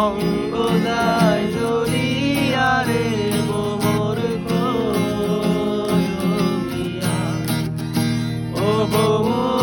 অঙ্গদায় জড়িয়ারে মোর কো ও বৌ